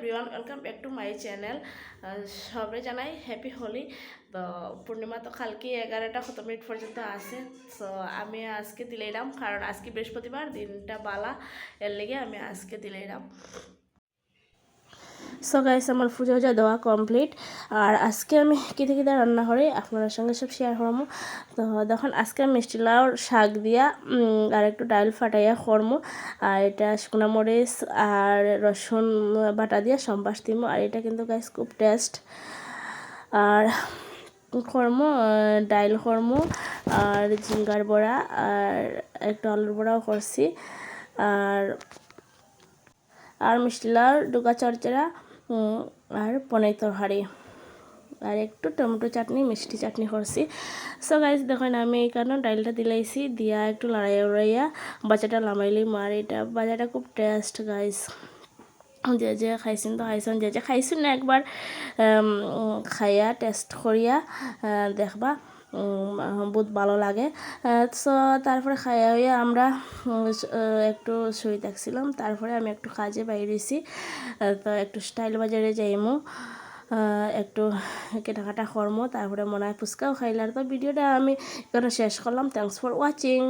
Everyone welcome back to my channel সবাই জানাই happy Holi তো পূর্ণিমা তো কালকে এগারোটা কত মিনিট পর্যন্ত আছে। সো আমি আজকে দিলাম কারণ আজকে বৃহস্পতিবার, দিনটা বালা। এর লেগে আমি আজকে দিলাম সো গাইস আমার পুজো যা দেওয়া কমপ্লিট আর আজকে আমি কিতে কিতে রান্না করি আপনার সঙ্গে সব শেয়ার করব। তো দেখুন, আজকে মিষ্টি লাউর শাক দিয়া আর একটু ডাল ফাটাইয়া করমু আর এটা শুকনো মরিচ আর রসুন বাটা দিয়া সম্বাস দিমু আর এটা কিন্তু গাইস খুব টেস্ট আর কর্ম ডাইল কর্ম আর ঝিঙ্গার বড়া, আর একটু আলুর বড়াও করছি। আর আর মিষ্টি লাউ ডুকা চরচড়া আর পনির তরকারি। আর একটু টমেটো চাটনি, মিষ্টি চাটনি করছি। সো গাইজ দেখেন আমি এখানে ডাইলটা দিলাইছি, দিয়া একটু লড়াইয়া উড়াইয়া বাচ্চাটা লামাইলি মার। এটা বাজাটা খুব টেস্ট গাইজ যে যে খাইছেন তো খাইছেন, যে যে খাইছেন না একবার খাইয়া টেস্ট করিয়া দেখবা। বহুত ভালো লাগে। সো তারপরে খাইয়া হইয়া আমরা একটু শুয়ে থাকছিলাম। তারপরে আমি একটু কাজে বাইরেছি তো একটু স্টাইল বাজারে যাইমু। একটু কেনাকাটা কর্ম। তারপরে মনে হয় ফুচকাও খাইলার তো ভিডিওটা আমি এখানে শেষ করলাম। Thanks for watching